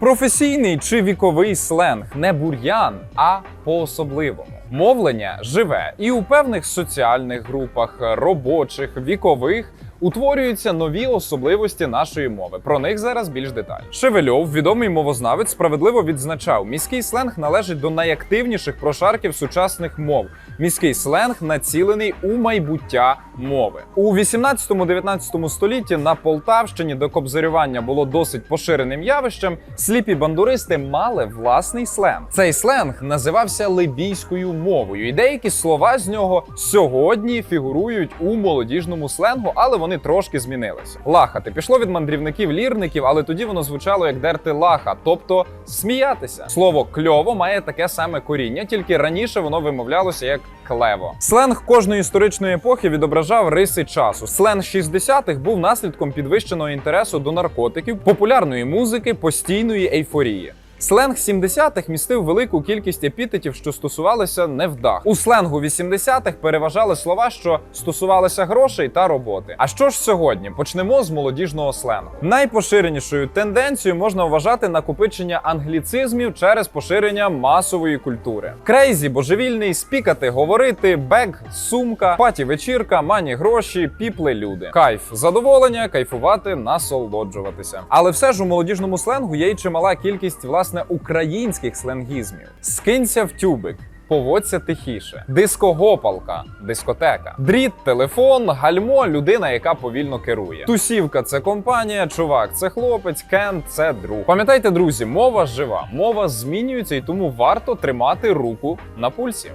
Професійний чи віковий сленг не бур'ян, а по-особливому. Мовлення живе і у певних соціальних групах, робочих, вікових. Утворюються нові особливості нашої мови. Про них зараз більш детально. Шевельов, відомий мовознавець, справедливо відзначав: міський сленг належить до найактивніших прошарків сучасних мов. Міський сленг націлений у майбуття мови у 18-19 столітті на Полтавщині, де кобзарювання було досить поширеним явищем, сліпі бандуристи мали власний сленг. Цей сленг називався либійською мовою, і деякі слова з нього сьогодні фігурують у молодіжному сленгу, але вони трошки змінилися. Лахати пішло від мандрівників-лірників, але тоді воно звучало як дерти лаха, тобто сміятися. Слово кльово має таке саме коріння, тільки раніше воно вимовлялося як клево. Сленг кожної історичної епохи відображав риси часу. Сленг 60-х був наслідком підвищеного інтересу до наркотиків, популярної музики, постійної ейфорії. Сленг 70-х містив велику кількість епітетів, що стосувалися невдах. У сленгу 80-х переважали слова, що стосувалися грошей та роботи. А що ж сьогодні? Почнемо з молодіжного сленгу. Найпоширенішою тенденцією можна вважати накопичення англіцизмів через поширення масової культури. Крейзі, божевільний, спікати, говорити, бек, сумка, паті вечірка, мані гроші, піпли люди. Кайф, задоволення, кайфувати, насолоджуватися. Але все ж у молодіжному сленгу є й чимала кількість власне українських сленгізмів. Скинься в тюбик. Поводься тихіше, дискогопалка, дискотека, дріт, телефон, гальмо, людина, яка повільно керує. Тусівка це компанія, чувак, це хлопець, кент це друг. Пам'ятайте, друзі, мова жива, мова змінюється, і тому варто тримати руку на пульсі.